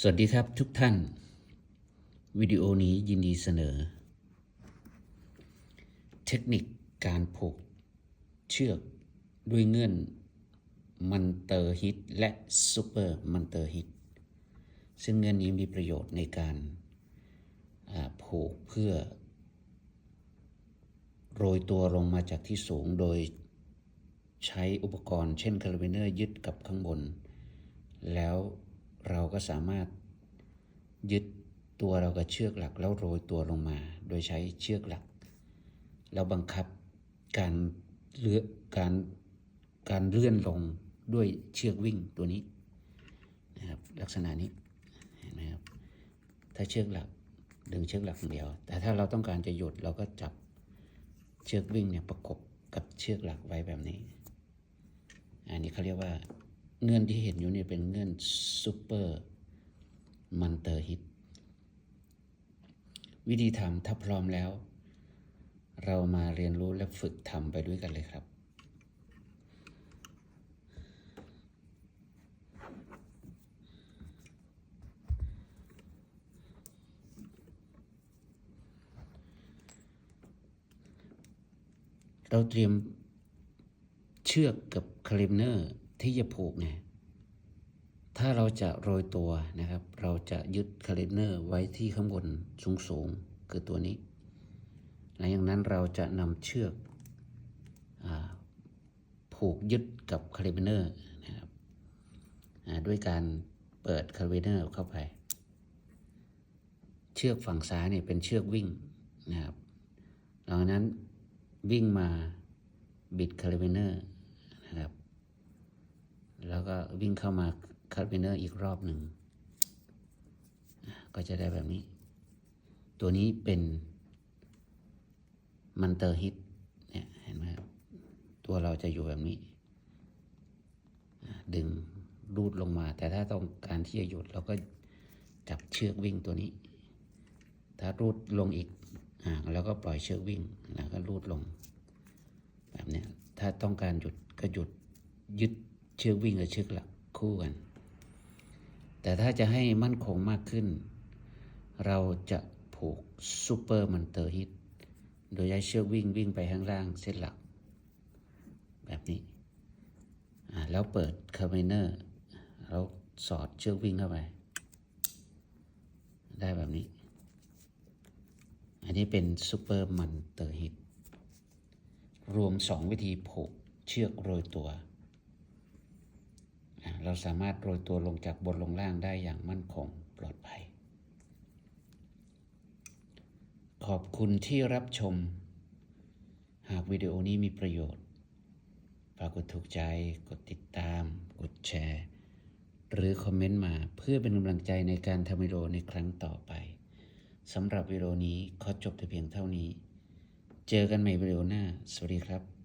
สวัสดีครับทุกท่าน วิดีโอนี้ยินดีเสนอ เทคนิคการผูกเชือกด้วยเงื่อนมันเตอร์ฮิตและซูเปอร์มันเตอร์ฮิตซึ่งเงื่อนนี้มีประโยชน์ในการผูกเพื่อ โรยตัวลงมาจากที่สูงโดยใช้อุปกรณ์เช่นคาร์บิเนอร์ยึดกับข้างบน แล้ว เราก็สามารถยึดตัวเรากับเชือกหลักแล้วโรยตัวลงมา โดยใช้เชือกหลัก แล้วบังคับการเลือการการเลื่อนลงด้วยเชือกวิ่งตัวนี้นะครับลักษณะนี้เห็นไหมครับถ้าเชือกหลักดึงเชือกหลักเดียว แต่ถ้าเราต้องการจะหยุดเราก็จับเชือกวิ่งเนี่ยประกบกับเชือกหลักไว้แบบนี้ อันนี้เขาเรียกว่า เงื่อนที่เห็นอยู่เนี่ยเป็นเงื่อนซูเปอร์มันเตอร์ฮิต วิธีทำถ้าพร้อมแล้ว เรามาเรียนรู้และฝึกทำไปด้วยกันเลยครับเราเตรียมเชือกกับคลิปเนอร์ ที่จะผูกเนี่ยถ้าเราจะโรยตัวนะครับ เราจะยึดคาลิเนอร์ไว้ที่ข้างบนสูงๆ คือตัวนี้ หลังจากนั้นเราจะนำเชือกอผูกยึดกับคาลิเนอร์นะครับด้วยการเปิดคาลิเนอร์เข้าไป เชือกฝั่งซ้ายเนี่ยเป็นเชือกวิ่งนะครับหลังนั้นวิ่งมาบิดคาลิเนอร์นะครับ แล้วก็วิ่งเข้ามาคาร์บิเนอร์อีกรอบหนึ่ง ก็จะได้แบบนี้ ตัวนี้เป็นมันเตอร์ฮิตเนี่ยเห็นไหมครับตัวเราจะอยู่แบบนี้ ดึงรูดลงมา แต่ถ้าต้องการที่จะหยุดเราก็จับเชือกวิ่งตัวนี้ ถ้ารูดลงอีกอ่าแล้วก็ปล่อยเชือกวิ่งแล้วก็รูดลง แบบนี้ถ้าต้องการหยุดก็หยุดยึด เชือกวิ่งกับเชือกหลักคู่กัน แต่ถ้าจะให้มั่นคงมากขึ้น เราจะผูกซูเปอร์มันเตอร์ฮิตโดยใช้เชือกวิ่งวิ่งไปข้างล่างเส้นหลัก แบบนี้ แล้วเปิดคาร์บิเนอร์แล้วสอดเชือกวิ่งเข้าไป ได้แบบนี้ อันนี้เป็นซูเปอร์มันเตอร์ฮิตรวมสองวิธีผูกเชือกโรยตัว เราสามารถโรยตัวลงจากบนลงล่างได้อย่างมั่นคงปลอดภัย ขอบคุณที่รับชม หากวิดีโอนี้มีประโยชน์ฝากกดถูกใจ กดติดตาม กดแชร์ หรือคอมเมนต์มาเพื่อเป็นกำลังใจในการทำวิดีโอในครั้งต่อไปสำหรับวิดีโอนี้ขอจบแต่เพียงเท่านี้ เจอกันใหม่วิดีโอหน้า สวัสดีครับ